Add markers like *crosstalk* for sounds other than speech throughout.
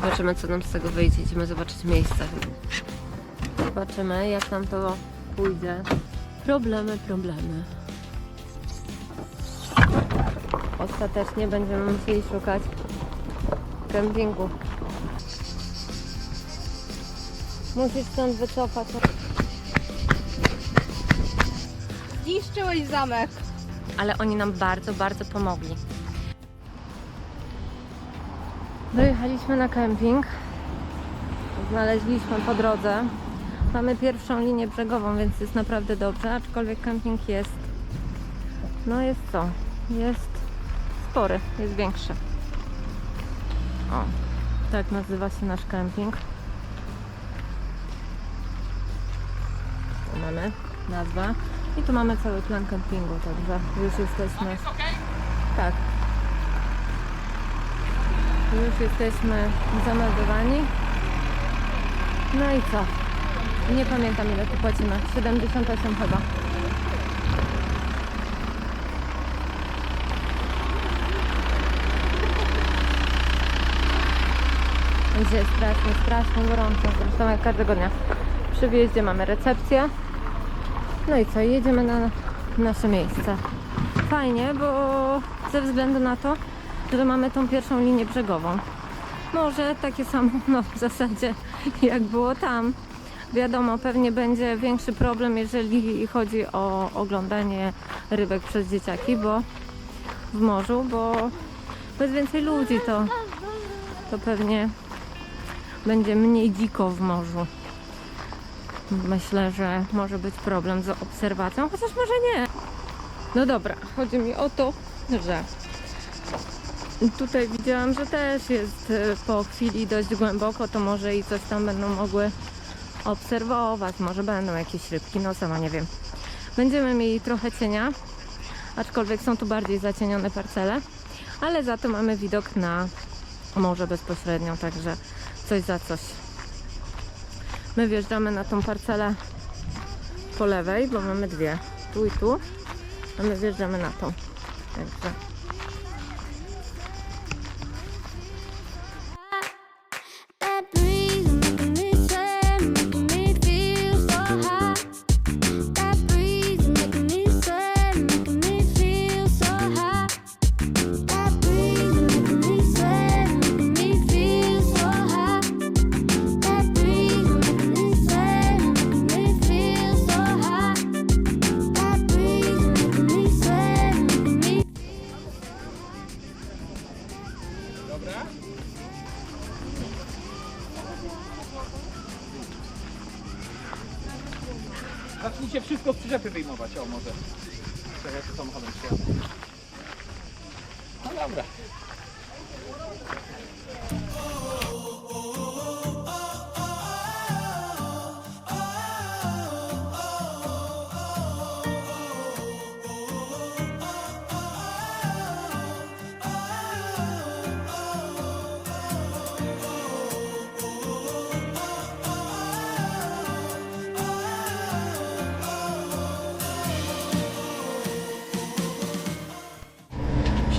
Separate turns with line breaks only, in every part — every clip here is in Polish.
Zobaczymy, co nam z tego wyjdzie. Idziemy zobaczyć miejsce. Zobaczymy, jak nam to pójdzie. Problemy, problemy. Ostatecznie będziemy musieli szukać kempingu. Musisz stąd wycofać.
Zniszczyłeś zamek.
ale oni nam bardzo, bardzo pomogli. Dojechaliśmy na kemping. Znaleźliśmy po drodze. Mamy pierwszą linię brzegową, więc jest naprawdę dobrze, aczkolwiek kemping jest, no jest co, jest spory, jest większy. O, tak nazywa się nasz kemping. Tu mamy nazwę. I tu mamy cały plan kempingu, także już jesteśmy. Tak. Już jesteśmy zameldowani. No i co? Nie pamiętam ile tu płacimy. 78 chyba. Będzie strasznie, strasznie gorąco. Zresztą jak każdego dnia. Przy wyjeździe mamy recepcję. No i co, jedziemy na nasze miejsce. Fajnie, bo ze względu na to, że mamy tą pierwszą linię brzegową. Może takie samo *laughs* no, w zasadzie jak było tam. Wiadomo, pewnie będzie większy problem, jeżeli chodzi o oglądanie rybek przez dzieciaki, bo w morzu, bo bez więcej ludzi to, to pewnie będzie mniej dziko w morzu. Myślę, że może być problem z obserwacją, chociaż może nie. No dobra, chodzi mi o to, że tutaj widziałam, że też jest e, po chwili dość głęboko, to może i coś tam będą mogły obserwować, może będą jakieś rybki, no sama nie wiem. Będziemy mieli trochę cienia, aczkolwiek są tu bardziej zacienione parcele, ale za to mamy widok na morze bezpośrednio, także coś za coś. My wjeżdżamy na tą parcelę po lewej, bo mamy dwie. Tu i tu. A my wjeżdżamy na tą. Także.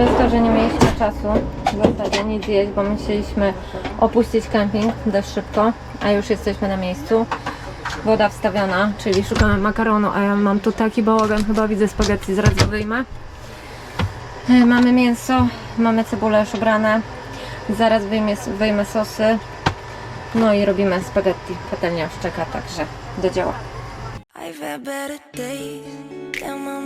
Przez to, że nie mieliśmy czasu w zasadzie nic jeść, bo musieliśmy opuścić kemping dość szybko, a już jesteśmy na miejscu. Woda wstawiona, czyli szukamy makaronu, a ja mam tu taki bałagan, chyba widzę spaghetti, zaraz go wyjmę. E, Mamy mięso, mamy cebulę już ubrane, zaraz wyjmę, wyjmę sosy, no i robimy spaghetti. Patelnia już czeka, także do dzieła.
I've had better days,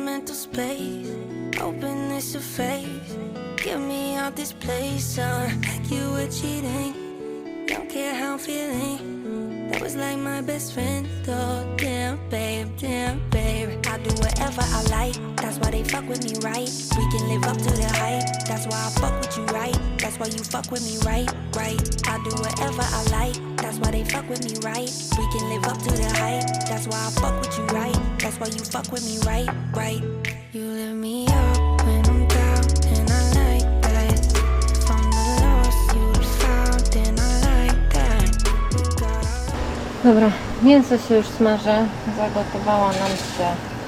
mental space. Hoping this a phase. Get me out this place, uh, like you were cheating. Don't care how I'm feeling. That was like my best friend, though. Damn, babe, damn, babe. I do whatever I like. That's why they fuck with me, right? We can live up to the hype. That's why I fuck with you, right? That's why you fuck with me, right? Right? I do whatever I like. That's why they fuck with me, right? We can live up to the hype. That's why I fuck with you, right? That's why you fuck with me, right? Right?
Dobra, mięso się już smaży. Zagotowała nam się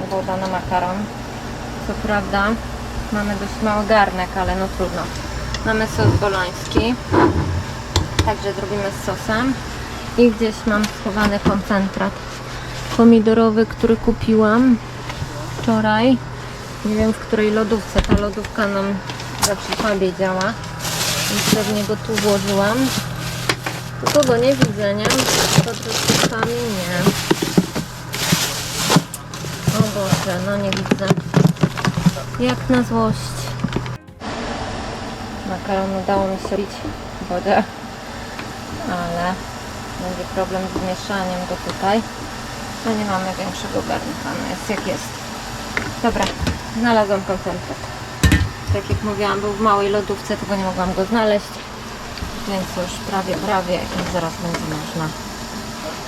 woda na makaron. Co prawda mamy dość mały garnek, ale no trudno. Mamy sos boloński. także zrobimy z sosem. I gdzieś mam schowany koncentrat pomidorowy, który kupiłam wczoraj. Nie wiem w której lodówce. Ta lodówka nam zawsze słabiej działa. Więc pewnie go tu włożyłam. Tylko go nie widzę, nie? Pod lodówkami nie. O Boże, no nie widzę. Jak na złość. Makaron udało mi się bić wodę, ale będzie problem z mieszaniem go tutaj. No nie mamy większego garnka, no jest jak jest. Dobra, znalazłam koncentrat. Tak jak mówiłam, był w małej lodówce, tylko nie mogłam go znaleźć. Więc już prawie, prawie i zaraz będzie można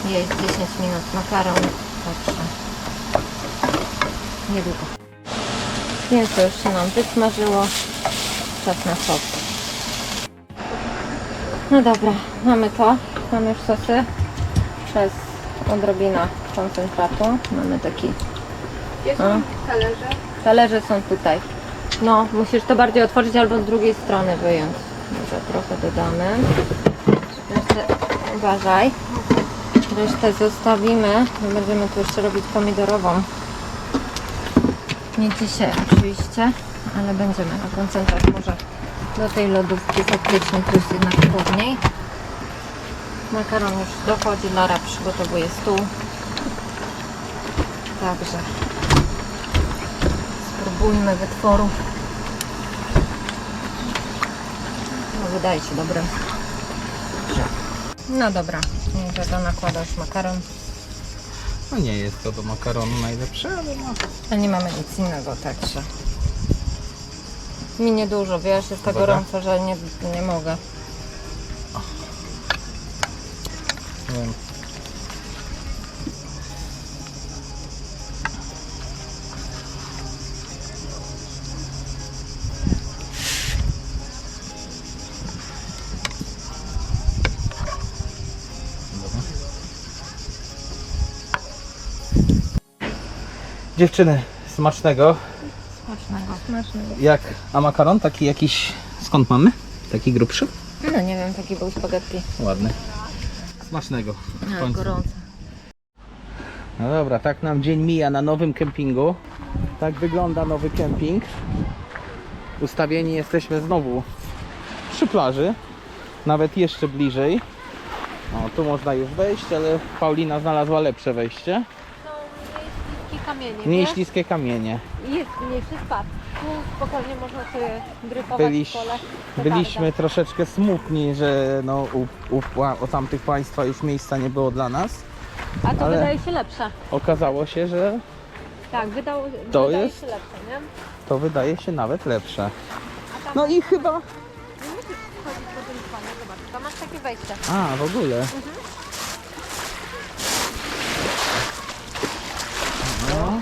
jeść 10 minut makaron. Także niedługo. Mięso już się nam wysmażyło. Czas na sos. No dobra, mamy to. Mamy już sosy. Przez odrobina koncentratu. Mamy taki.
Są talerze?
Talerze są tutaj. No, musisz to bardziej otworzyć albo z drugiej strony wyjąć. Może trochę dodamy. Uważaj. Resztę zostawimy. My Będziemy tu jeszcze robić pomidorową. Nie dzisiaj oczywiście, ale będziemy na koncentrat może do tej lodówki faktycznie pójść jednak później. Makaron już dochodzi, Lara przygotowuje stół. Także spróbujmy wytworu. No wydaje się dobre. No dobra, to nakłada już makaron.
No nie jest to do makaronu najlepsze, ale no.
A nie mamy nic innego, także. Mi niedużo, wiesz, jest tak gorąco, że nie, nie mogę.
Nie Dziewczyny, smacznego.
Smacznego. Smacznego.
Jak, a makaron taki jakiś, skąd mamy? Taki grubszy?
No nie wiem, taki był spaghetti.
Ładny. Smacznego.
Ale gorąco.
No dobra, tak nam dzień mija na nowym kempingu. Tak wygląda nowy kemping. Ustawieni jesteśmy znowu przy plaży. Nawet jeszcze bliżej. O, tu można już wejść, ale Paulina znalazła lepsze wejście.
Kamienie,
Mniej
nie?
śliskie kamienie.
I Jest mniejszy spad. Tu spokojnie można sobie dryfować
Byliś,
w pole.
byliśmy troszeczkę smutni, że no, u, u, u tamtych państwa już miejsca nie było dla nas.
A to
ale-
wydaje się lepsze.
Okazało się, że
Tak, wydało,
To
wydaje
jest-
się lepsze, nie?
to wydaje się nawet lepsze.
Tam
No i chyba...
nie musisz wchodzić do dryfowania, zobacz, tam masz takie wejście.
A, w ogóle. No,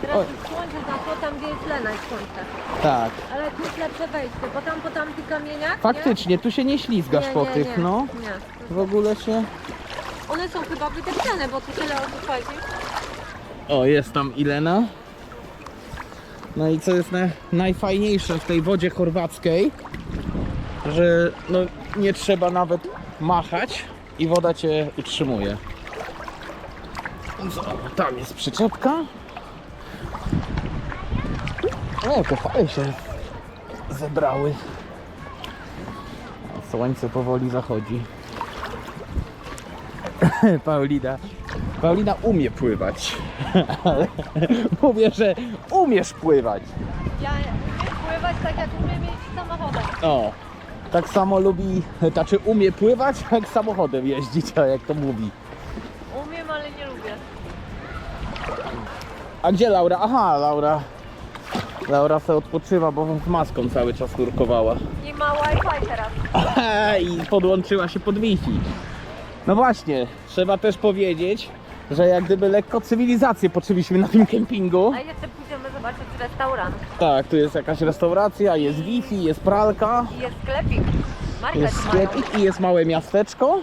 Teraz
Oj.
słońce zaszło tam, gdzie jest Lena i słońce.
tak.
Ale tu jest lepsze wejście, bo tam po tamtych kamieniach,
Faktycznie, tu się nie
nie?
ślizgasz
nie,
po
nie,
tych,
nie,
no.
Nie.
W ogóle się...
One są chyba wydeptane, bo tu tyle osób chodzi.
O, jest tam Ilena. No i co jest na, najfajniejsze w tej wodzie chorwackiej, że no, nie trzeba nawet machać i woda cię utrzymuje. Co, tam jest przyczepka. O, te fale się zebrały. Słońce powoli zachodzi. *laughs* Paulina. Paulina umie pływać. Ale *laughs* mówię, że umiesz pływać.
Ja umiem pływać tak jak umiem jeździć samochodem.
O. Tak samo lubi, znaczy umie pływać, jak samochodem jeździć, a jak to mówi.
Umiem, ale nie lubię.
A gdzie Laura? Aha, Laura. Laura se odpoczywa, bo z maską cały czas nurkowała.
Nie ma Wi-Fi teraz. *laughs*
I podłączyła się pod Wi-Fi. No właśnie, trzeba też powiedzieć, że jak gdyby lekko cywilizację poczuliśmy na tym kempingu.
A jeszcze pójdziemy zobaczyć restaurant.
Tak, tu jest jakaś restauracja, jest Wi-Fi, jest pralka,
I jest sklepik. Market
jest sklepik i jest małe miasteczko.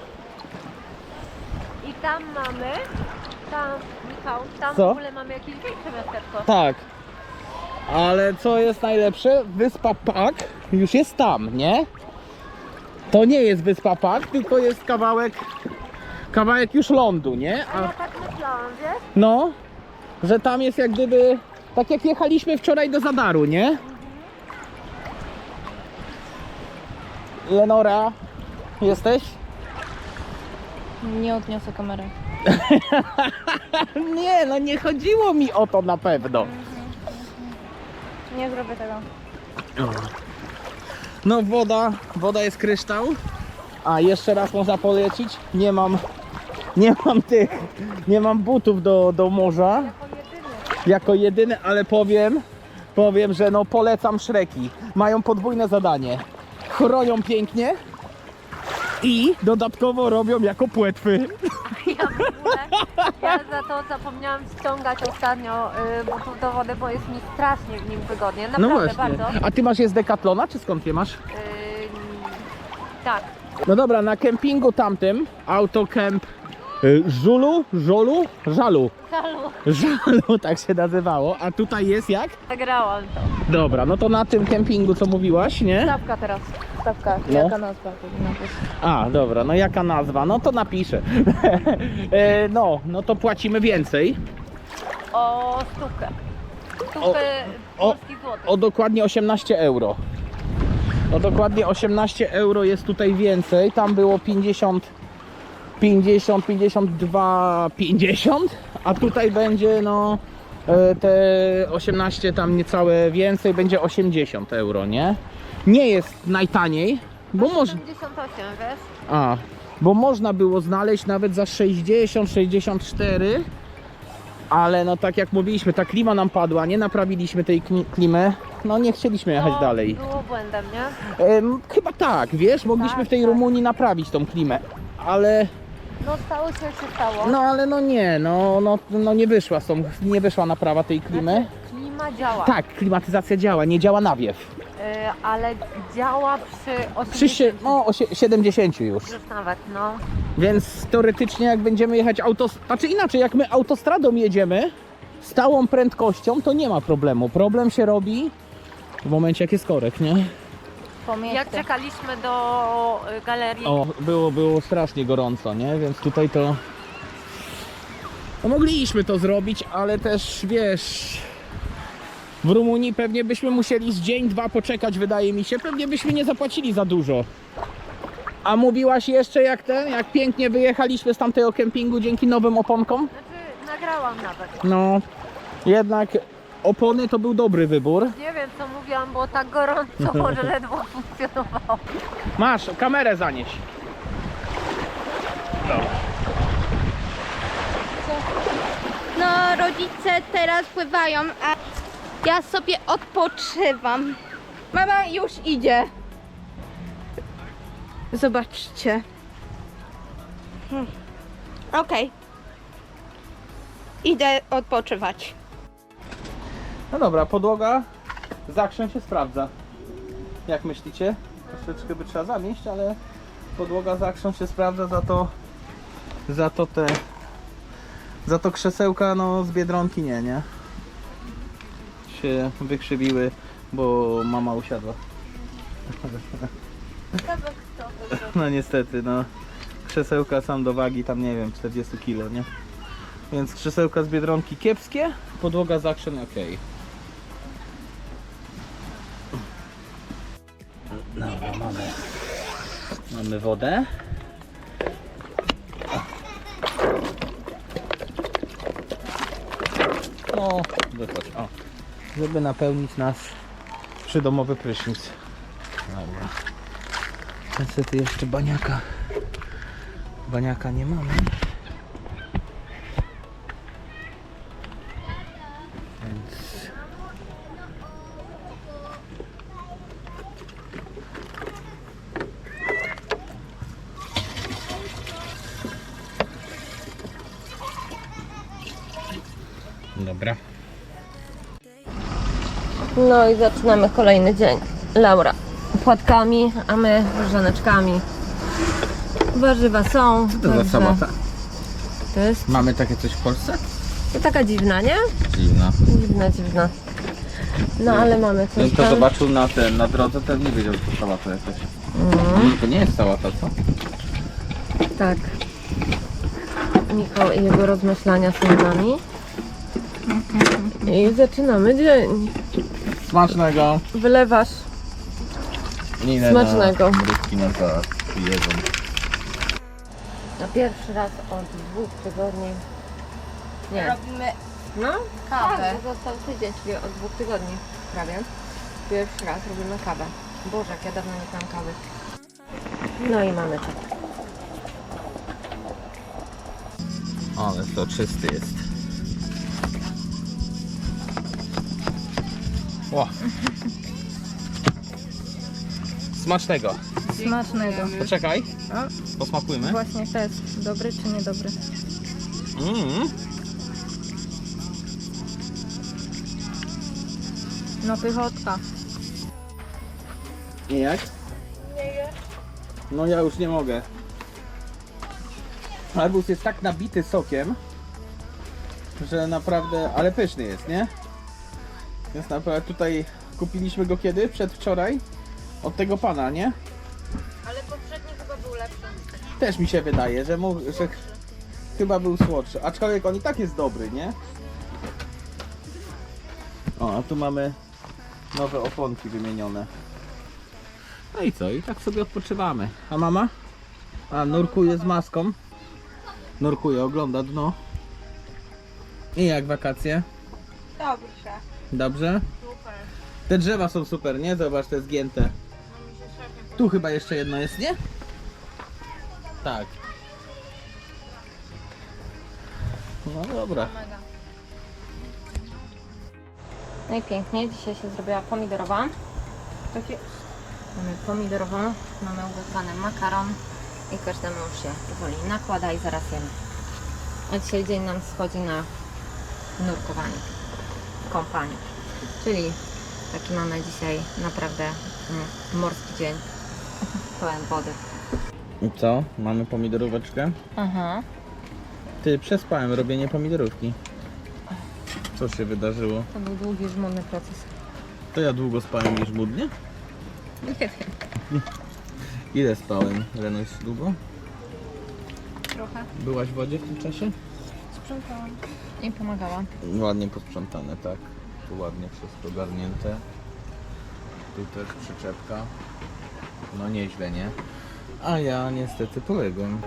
I tam mamy, tam Michał, tam
Co?
w ogóle mamy jakieś większe miasteczko.
Tak. Ale co jest najlepsze? Wyspa Pak już jest tam, nie? To nie jest wyspa Park, tylko jest kawałek, kawałek już lądu, nie? A,
Ja tak myślałam, wiesz?
no, że tam jest jak gdyby, tak jak jechaliśmy wczoraj do Zadaru, nie? Lenora, jesteś?
Nie odniosę kamery. *laughs*
Nie, no nie chodziło mi o to na pewno.
Nie zrobię tego.
No woda, woda jest kryształ. A jeszcze raz można polecić. Nie mam, nie mam tych, nie mam butów do, do morza. Jako jedyny, ale powiem, powiem, że no polecam Szreki. Mają podwójne zadanie. Chronią pięknie i dodatkowo robią jako płetwy.
Ja ogóle, ja za to zapomniałam ściągać ostatnio y, butów do wody, bo jest mi strasznie w nim wygodnie.
No
Naprawdę
właśnie.
bardzo.
A ty masz je z Decathlona, czy skąd je masz?
Y, tak.
No dobra, na kempingu tamtym, autokemp y, Żulu, Żolu, Żalu.
Halo.
Żalu tak się nazywało, a tutaj jest jak?
Zagrałam to.
Dobra, no to na tym kempingu co mówiłaś, nie?
Stawka teraz. Stawka.
No.
Jaka nazwa powinna być?
A, dobra, no jaka nazwa? No to napiszę. *laughs* E, no, no to płacimy więcej.
O stówkę. Stówkę
o-
polskich złotych.
O dokładnie 18 euro. O dokładnie 18 euro jest tutaj więcej. Tam było 50, 50, 52, 50, a tutaj będzie no e, te 18 tam niecałe więcej, będzie 80 euro, nie? Nie jest najtaniej, bo może
78, wiesz?
a, bo można było znaleźć nawet za 60, 64, ale no tak jak mówiliśmy, ta klima nam padła, nie naprawiliśmy tej kli- klimy, no nie chcieliśmy jechać
To
dalej.
było błędem, nie?
Em, chyba tak, wiesz, mogliśmy
Tak,
w tej
tak.
Rumunii naprawić tą klimę, ale
No stało się, się stało.
no ale no nie, no, no, no nie wyszła tą, nie wyszła naprawa tej klimy.
Znaczy, klima działa.
Tak, klimatyzacja działa, nie działa nawiew.
Y, ale działa przy 80
Przy sie, no, osie- 70 już.
już nawet, no.
Więc teoretycznie jak będziemy jechać autos... Znaczy inaczej, jak my autostradą jedziemy stałą prędkością, to nie ma problemu. Problem się robi w momencie jak jest korek, nie?
Jak czekaliśmy do y, galerii,
O, było, było strasznie gorąco, nie? Więc tutaj to... No mogliśmy to zrobić, ale też wiesz... W Rumunii pewnie byśmy musieli z dzień, dwa poczekać, wydaje mi się. Pewnie byśmy nie zapłacili za dużo. A mówiłaś jeszcze jak ten, jak pięknie wyjechaliśmy z tamtego kempingu dzięki nowym oponkom?
znaczy nagrałam nawet.
No, jednak opony to był dobry wybór.
Nie wiem co mówiłam, było tak gorąco, *laughs* może ledwo funkcjonowało.
Masz, kamerę zanieś.
No, rodzice teraz pływają, a ja sobie odpoczywam. Mama już idzie. Zobaczcie. Hmm. Okej. Idę odpoczywać.
No dobra, podłoga zakrzem się sprawdza. Jak myślicie? Troszeczkę by trzeba zamieść, ale podłoga zakrzem się sprawdza, za to za to te za to krzesełka no z Biedronki nie, nie? Się wykrzywiły, bo mama usiadła. No niestety, no. Krzesełka sam do wagi tam nie wiem, 40 kg, nie? Więc krzesełka z Biedronki kiepskie, podłoga zakrzem ok. Mamy wodę. O, wychodź, o. Żeby napełnić nasz przydomowy prysznic. Dobra. Niestety jeszcze baniaka. Baniaka nie mamy. Więc... Dobra.
No i zaczynamy kolejny dzień. Laura płatkami, a my żaneczkami. Warzywa są.
To za
także. To jest
Mamy takie coś w Polsce?
to taka dziwna, nie?
Dziwna.
Dziwna, dziwna. No ale mamy coś
Ten, kto
tam.
zobaczył na ten, na drodze, ten nie wiedział, że to sałata jakaś. To nie jest sałata, co?
Tak. Michał i jego rozmyślania są z nami. I zaczynamy dzień.
Smacznego.
Wylewasz. Smacznego.
Na rybki na zaraz jedzą.
Na pierwszy raz od dwóch tygodni. Nie.
Robimy
No,
kawę.
Tak, bo został tydzień, czyli od dwóch tygodni prawie. Pierwszy raz robimy kawę. Boże, jak ja dawno nie piłam kawy. No i mamy to.
Ale to czysty jest. Ło. Smacznego.
Smacznego.
Poczekaj. Posmakujmy.
Właśnie test. Dobry czy niedobry?
Mm.
No pychotka.
Nie jak? No ja już nie mogę. Arbuz jest tak nabity sokiem, że naprawdę, ale pyszny jest, nie? Jest naprawdę tutaj kupiliśmy go kiedy? Przedwczoraj? Od tego pana, nie?
Ale poprzedni chyba był lepszy.
Też mi się wydaje, że, mu, że ch- chyba był słodszy. Aczkolwiek on i tak jest dobry, nie? O, a tu mamy nowe oponki wymienione. No i co? I tak sobie odpoczywamy. A mama? A, nurkuje z maską. Nurkuje, ogląda dno. I jak wakacje?
Dobrze.
Dobrze?
Super.
Te drzewa są super, nie? Zobacz, te zgięte. Tu chyba jeszcze jedno jest, nie? Tak. No dobra.
No i pięknie, dzisiaj się zrobiła pomidorowa. Takie... Mamy pomidorową, mamy ugotowany makaron i każdemu już się powoli nakłada i zaraz jemy. A dzisiaj dzień nam schodzi na nurkowanie, kąpanie. Czyli taki mamy dzisiaj naprawdę mm, morski dzień, *laughs* pełen wody.
I co? Mamy pomidoróweczkę.
Aha.
Ty, przespałem robienie pomidorówki. Co się wydarzyło?
To był długi, żmudny proces.
To ja długo spałem niż budnie?
Nie wiem.
Ile spałem? Renuś długo?
Trochę.
Byłaś w wodzie w tym czasie?
Sprzątałam.
I pomagała.
Ładnie posprzątane, tak. Tu ładnie wszystko ogarnięte. Tu też przyczepka. No nieźle, nie? A ja niestety poległem.